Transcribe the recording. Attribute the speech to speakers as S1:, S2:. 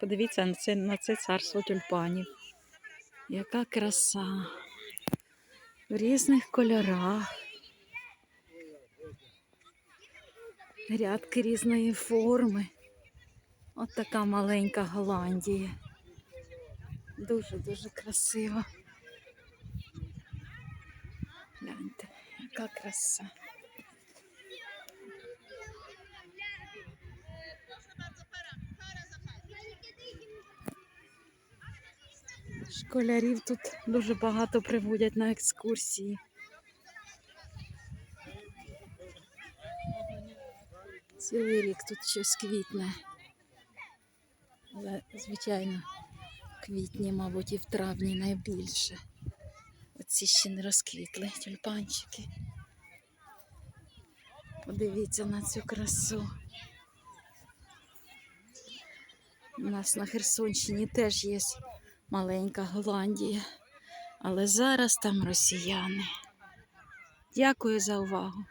S1: Подивіться на це, на це царство тюльпанів. Яка краса. В різних кольорах. Грядки різної форми. От така маленька Голландія. Дуже-дуже красиво. Гляньте, яка краса. Школярів тут дуже багато приводять на екскурсії. Цілий рік тут щось квітне. Але, звичайно, квітні, мабуть, і в травні найбільше. Оці ще не розквітли тюльпанчики. Подивіться на цю красу. У нас на Херсонщині теж є маленька Голландія, але зараз там росіяни. Дякую за увагу.